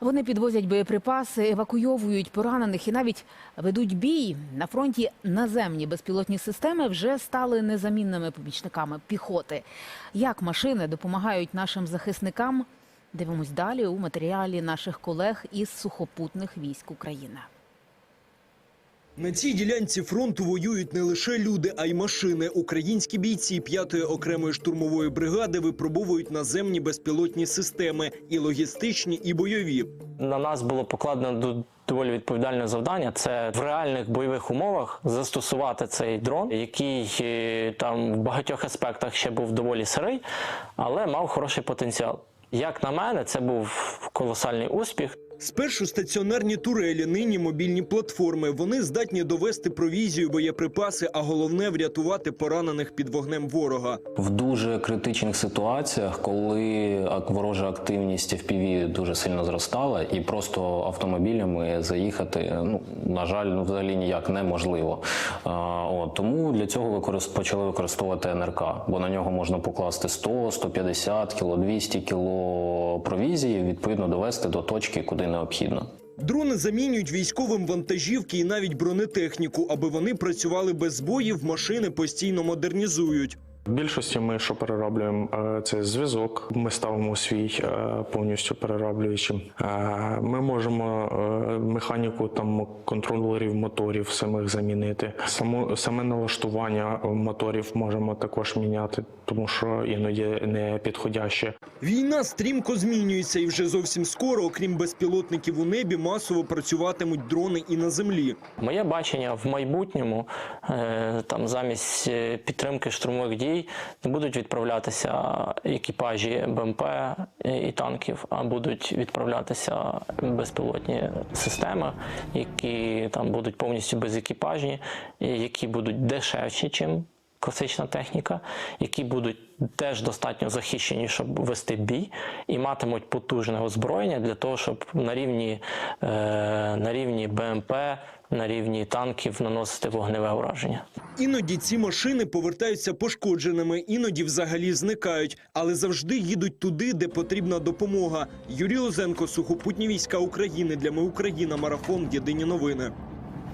Вони підвозять боєприпаси, евакуйовують поранених і навіть ведуть бій. На фронті наземні безпілотні системи вже стали незамінними помічниками піхоти. Як машини допомагають нашим захисникам? Дивимось далі у матеріалі наших колег із сухопутних військ України. На цій ділянці фронту воюють не лише люди, а й машини. Українські бійці 5-ї окремої штурмової бригади випробовують наземні безпілотні системи і логістичні, і бойові. На нас було покладено доволі відповідальне завдання. Це в реальних бойових умовах застосувати цей дрон, який е, там в багатьох аспектах ще був доволі сирий, але мав хороший потенціал. Як на мене, це був колосальний успіх. Спершу стаціонарні турелі, нині мобільні платформи. Вони здатні довести провізію, боєприпаси, а головне врятувати поранених під вогнем ворога. В дуже критичних ситуаціях, коли ворожа активність FPV дуже сильно зростала, і просто автомобілями заїхати, ну на жаль, ну взагалі ніяк неможливо. А, от, тому для цього використ... почали використовувати НРК, бо на нього можна покласти 100, 150 кіло, 200 кіло провізії, відповідно довести до точки, куди необхідно. Дрони замінюють військовим вантажівки і навіть бронетехніку, аби вони працювали без збоїв. Машини постійно модернізують. В більшості ми що перероблюємо, е, це зв'язок. Ми ставимо свій е, повністю перероблюючим. Е, Ми можемо механіку там контролерів моторів самих замінити. Само саме налаштування моторів можемо також міняти, тому що іноді не підходяще. Війна стрімко змінюється, і вже зовсім скоро, окрім безпілотників у небі, масово працюватимуть дрони і на землі. Моє бачення в майбутньому там замість підтримки штурмових дій не будуть відправлятися екіпажі БМП і танків, а будуть відправлятися безпілотні системи, які там будуть повністю безекіпажні, які будуть дешевші, чим класична техніка, які будуть теж достатньо захищені, щоб вести бій, і матимуть потужне озброєння для того, щоб на рівні, е, на рівні БМП, на рівні танків наносити вогневе ураження. Іноді ці машини повертаються пошкодженими, іноді взагалі зникають, але завжди їдуть туди, де потрібна допомога. Юрій Озенко, сухопутні війська України для ми Україна. Марафон. Єдині новини.